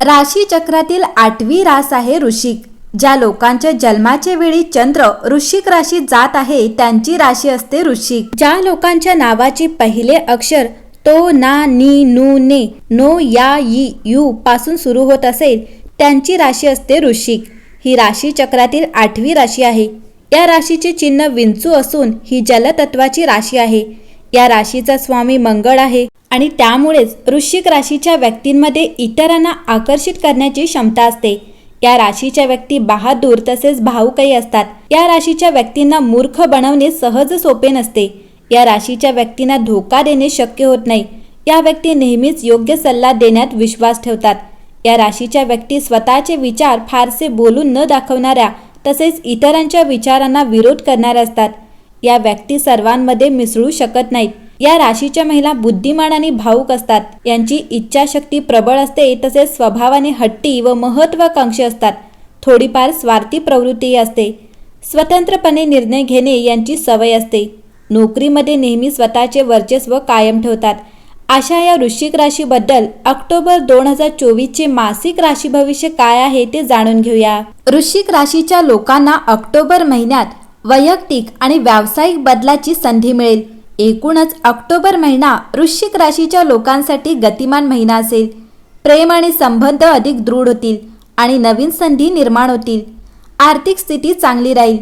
राशी चक्रातील आठवी रास आहे ऋषिक ज्या लोकांच्या जन्माच्या वेळी चंद्र ऋषिक राशीत जात आहे त्यांची राशी असते ऋषिक. ज्या लोकांच्या नावाची पहिले अक्षर तो ना नी नू ने नो या ई यू पासून सुरू होत असेल त्यांची राशी असते ऋषिक. ही राशी चक्रातील आठवी राशी आहे. या राशीचे चिन्ह विंचू असून ही जलतत्वाची राशी आहे. या राशीचा स्वामी मंगळ आहे आणि त्यामुळेच वृश्चिक राशीच्या व्यक्तींमध्ये इतरांना आकर्षित करण्याची क्षमता असते. या राशीच्या व्यक्ती बहादूर तसेच भाऊकही असतात. या राशीच्या व्यक्तींना मूर्ख बनवणे सहज सोपे नसते. या राशीच्या व्यक्तींना धोका देणे शक्य होत नाही. या व्यक्ती नेहमीच योग्य सल्ला देण्यात विश्वास ठेवतात. या राशीच्या व्यक्ती स्वतःचे विचार फारसे बोलून न दाखवणाऱ्या तसेच इतरांच्या विचारांना विरोध करणाऱ्या असतात. या व्यक्ती सर्वांमध्ये मिसळू शकत नाहीत. या राशीच्या महिला बुद्धिमान आणि भावुक असतात. यांची इच्छाशक्ती प्रबळ असते तसेच स्वभावाने हट्टी व महत्वाकांक्षी असतात. थोडीफार स्वार्थी प्रवृत्तीही असते. स्वतंत्रपणे निर्णय घेणे यांची सवय असते. नोकरीमध्ये नेहमी स्वतःचे वर्चस्व कायम ठेवतात. अशा या वृश्चिक राशीबद्दल ऑक्टोबर दोन हजार चोवीसचे मासिक राशी भविष्य काय आहे ते जाणून घेऊया. वृश्चिक राशीच्या लोकांना ऑक्टोबर महिन्यात वैयक्तिक आणि व्यावसायिक बदलाची संधी मिळेल. एकूणच ऑक्टोबर महिना वृश्चिक राशीच्या लोकांसाठी गतिमान महिना असेल. प्रेम आणि संबंध अधिक दृढ होतील आणि नवीन संधी निर्माण होतील. आर्थिक स्थिती चांगली राहील.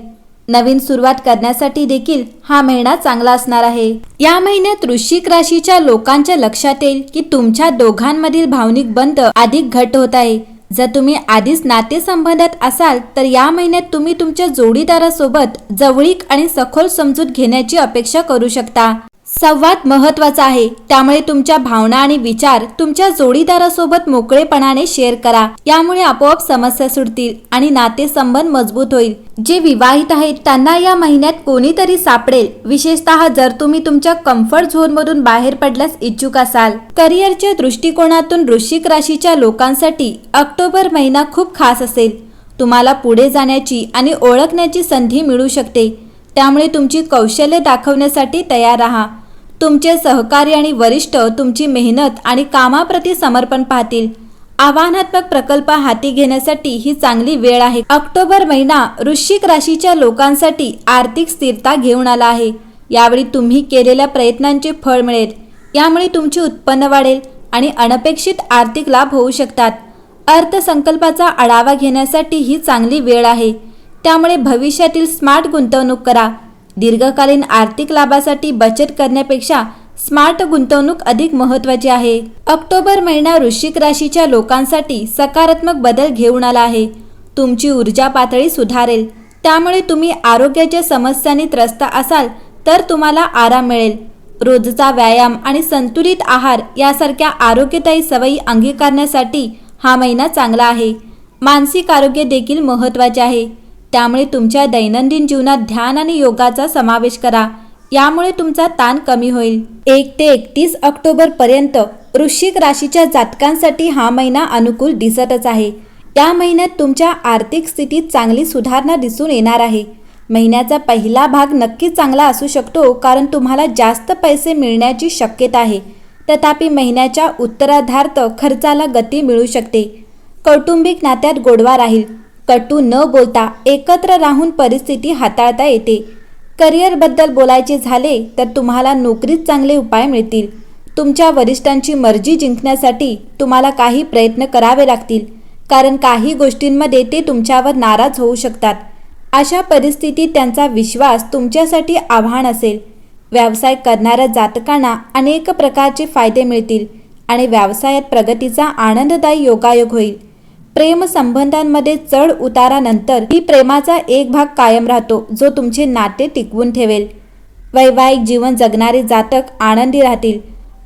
नवीन सुरुवात करण्यासाठी देखील हा महिना चांगला असणार आहे. या महिन्यात वृश्चिक राशीच्या लोकांच्या लक्षात येईल की तुमच्या दोघांमधील भावनिक बंध अधिक घट होत आहे. जर तुम्ही आधीच नातेसंबंधात असाल तर या महिन्यात तुम्ही तुमच्या जोडीदारासोबत जवळीक आणि सखोल समजूत घेण्याची अपेक्षा करू शकता. संवाद महत्त्वाचा आहे. त्यामुळे तुमच्या भावना आणि विचार तुमच्या जोडीदारासोबत मोकळेपणाने शेअर करा. यामुळे आपोआप समस्या सुटतील आणि नातेसंबंध मजबूत होईल. जे विवाहित आहेत त्यांना या महिन्यात कोणीतरी सापडेल. विशेषतः जर तुम्ही तुमच्या कम्फर्ट झोनमधून बाहेर पडल्यास इच्छुक असाल. करिअरच्या दृष्टिकोनातून वृश्चिक राशीच्या लोकांसाठी ऑक्टोबर महिना खूप खास असेल. तुम्हाला पुढे जाण्याची आणि ओळखण्याची संधी मिळू शकते. त्यामुळे तुमची कौशल्य दाखवण्यासाठी तयार राहा. तुमचे सहकारी आणि वरिष्ठ तुमची मेहनत आणि कामाप्रती समर्पण पाहतील. आव्हानात्मक प्रकल्प हाती घेण्यासाठी ही चांगली वेळ आहे. ऑक्टोबर महिना वृश्चिक राशीच्या लोकांसाठी आर्थिक स्थिरता घेऊन आला आहे. यावेळी तुम्ही केलेल्या प्रयत्नांचे फळ मिळेल. यामुळे तुमचे उत्पन्न वाढेल आणि अनपेक्षित आर्थिक लाभ होऊ शकतात. अर्थसंकल्पाचा आढावा घेण्यासाठी ही चांगली वेळ आहे. त्यामुळे भविष्यातील स्मार्ट गुंतवणूक करा. दीर्घकालीन आर्थिक लाभासाठी बचत करण्यापेक्षा स्मार्ट गुंतवणूक अधिक महत्त्वाची आहे. ऑक्टोबर महिना वृश्चिक राशीच्या लोकांसाठी सकारात्मक बदल घेऊन आला आहे. तुमची ऊर्जा पातळी सुधारेल. त्यामुळे तुम्ही आरोग्याच्या समस्यांनी त्रस्त असाल तर तुम्हाला आराम मिळेल. रोजचा व्यायाम आणि संतुलित आहार यासारख्या आरोग्यदायी सवयी अंगीकारण्यासाठी हा महिना चांगला आहे. मानसिक आरोग्य देखील महत्त्वाचे आहे. त्यामुळे तुमच्या दैनंदिन जीवनात ध्यान आणि योगाचा समावेश करा. यामुळे तुमचा ताण कमी होईल. एक ते एकतीस ऑक्टोबर पर्यंत वृश्चिक राशीच्या जातकांसाठी हा महिना अनुकूल दिसतच आहे. या महिन्यात तुमच्या आर्थिक स्थितीत चांगली सुधारणा दिसून येणार आहे. महिन्याचा पहिला भाग नक्कीच चांगला असू शकतो कारण तुम्हाला जास्त पैसे मिळण्याची शक्यता आहे. तथापि महिन्याच्या उत्तराधार्थ खर्चाला गती मिळू शकते. कौटुंबिक नात्यात गोडवा राहील. कटू न बोलता एकत्र राहून परिस्थिती हाताळता येते. करिअरबद्दल बोलायचे झाले तर तुम्हाला नोकरीत चांगले उपाय मिळतील. तुमच्या वरिष्ठांची मर्जी जिंकण्यासाठी तुम्हाला काही प्रयत्न करावे लागतील. कारण काही गोष्टींमध्ये ते तुमच्यावर नाराज होऊ शकतात. अशा परिस्थितीत त्यांचा विश्वास तुमच्यासाठी आव्हान असेल. व्यवसाय करणाऱ्या जातकांना अनेक प्रकारचे फायदे मिळतील आणि व्यवसायात प्रगतीचा आनंददायी योगायोग होईल. प्रेम संबंधांमध्ये चढ उतारानंतर ही प्रेमाचा एक भाग कायम राहतो जो तुमचे नाते टिकवून ठेवेल. वैवाहिक जीवन जगणारे जातक आनंदी राहतील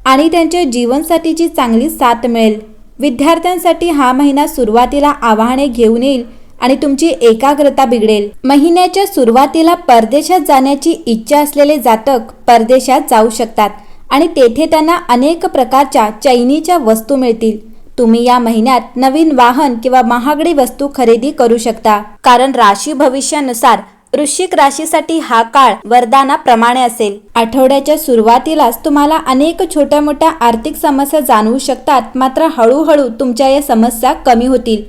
आणि त्यांच्या जीवनसाथीची चांगली साथ मिळेल. विद्यार्थ्यांसाठी हा महिना सुरुवातीला आव्हाने घेऊन येईल आणि तुमची एकाग्रता बिघडेल. महिन्याच्या सुरुवातीला परदेशात जाण्याची इच्छा असलेले जातक परदेशात जाऊ शकतात आणि तेथे त्यांना अनेक प्रकारच्या चैनीच्या वस्तू मिळतील. तुम्ही या महिन्यात नवीन वाहन किंवा महागडी वस्तू खरेदी करू शकता. कारण राशी भविष्यानुसार वृश्चिक राशीसाठी हा काळ वरदानाप्रमाणे असेल. आठवड्याच्या सुरुवातीलाच तुम्हाला अनेक छोट्या मोठ्या आर्थिक समस्या जाणवू शकतात. मात्र हळूहळू तुमच्या या समस्या कमी होतील.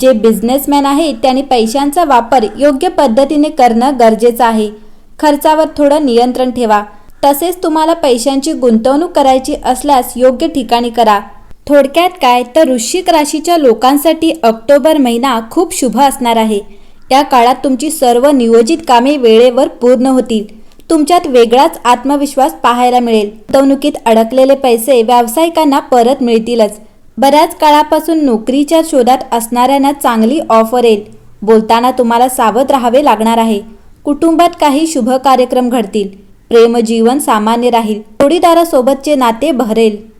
जे बिझनेसमॅन आहे त्यांनी पैशांचा वापर योग्य पद्धतीने करणं गरजेचं आहे. खर्चावर थोडं नियंत्रण ठेवा. तसेच तुम्हाला पैशांची गुंतवणूक करायची असल्यास योग्य ठिकाणी करा. थोडक्यात काय तर वृश्चिक राशीच्या लोकांसाठी ऑक्टोबर महिना खूप शुभ असणार आहे. या काळात तुमची सर्व नियोजित कामे वेळेवर पूर्ण होतील. तुमच्यात वेगळाच आत्मविश्वास पाहायला मिळेल. गुंतवणुकीत अडकलेले पैसे व्यावसायिकांना परत मिळतीलच. बऱ्याच काळापासून नोकरीच्या शोधात असणाऱ्यांना चांगली ऑफर येईल. बोलताना तुम्हाला सावध राहावे लागणार आहे. कुटुंबात काही शुभ कार्यक्रम घडतील. प्रेमजीवन सामान्य राहील. जोडीदारासोबतचे नाते बहरेल.